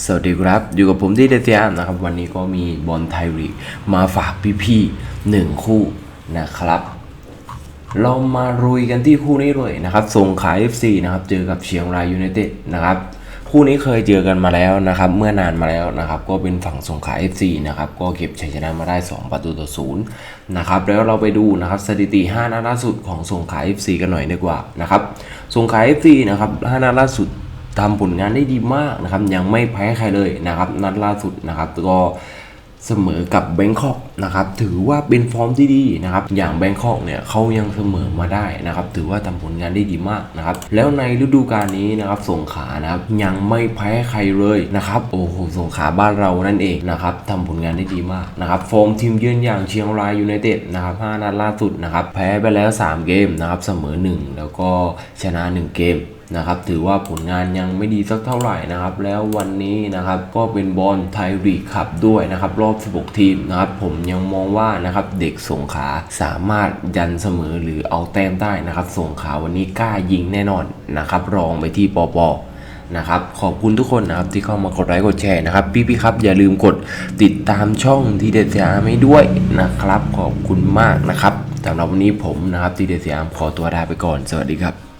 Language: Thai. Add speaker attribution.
Speaker 1: สวัสดีครับ อยู่กับผมที่เดซียมนะครับ วันนี้ก็มีบอลไทยลีกมาฝากพี่ๆหนึ่งคู่นะครับ เรามารุยกันที่คู่นี้เลยนะครับส่งขาย FC นะครับเจอกับเชียงรายยูไนเต็ดนะครับคู่นี้เคยเจอกันมาแล้วนะครับ เมื่อนานมาแล้วนะครับ ก็เป็นฝั่งส่งขาย FC นะครับ ก็เก็บชัยชนะมาได้ 2 ประตูต่อศูนย์นะครับ แล้วเราไปดูนะครับสถิติ 5 นัดล่าสุดของส่งขาย FC กันหน่อยดีกว่านะครับส่งขาย FC นะครับ 5 นัดล่าสุด ทำผลงานได้ดีมากนะครับ ยังไม่แพ้ใครเลยนะครับ นัดล่าสุดนะครับก็เสมอกับแบงคอกนะครับ ถือว่าเป็นฟอร์มที่ดีนะครับ อย่างแบงคอกเนี่ยเขายังเสมอมาได้นะครับ ถือว่าทำผลงานได้ดีมากนะครับ แล้วในฤดูกาลนี้นะครับ สงขานะครับ ยังไม่แพ้ใครเลยนะครับ โอ้โห สงขาบ้านเรานั่นเองนะครับทำผลงานได้ดีมากนะครับ ฟอร์มทีมเยือนอย่างเชียงรายยูไนเต็ดนะครับ5นัดล่าสุดนะครับ แพ้ไปแล้ว 3 เกมนะครับ เสมอ 1 แล้วก็ชนะ 1 เกม นะครับถือว่าผลงานยังไม่ดีสักเท่าไหร่นะครับแล้ววันนี้นะครับก็เป็นบอลไทยลีกคับด้วยนะครับรอบ 16 ทีมนะครับผมยังมองว่านะครับเด็กสงขาสามารถยันเสมอหรือเอาแต้มได้นะครับสงขาวันนี้กล้ายิงแน่นอนนะครับรองไปที่ปอปอนะครับขอบคุณทุกคนนะครับที่เข้ามากดไลค์กดแชร์นะครับ พี่ๆครับอย่าลืมกดติดตามช่องทีเด็ดสยามให้ด้วยนะครับ ขอบคุณมากนะครับสำหรับวันนี้ผมนะครับทีเด็ดสยามขอตัวลาไปก่อน สวัสดีครับ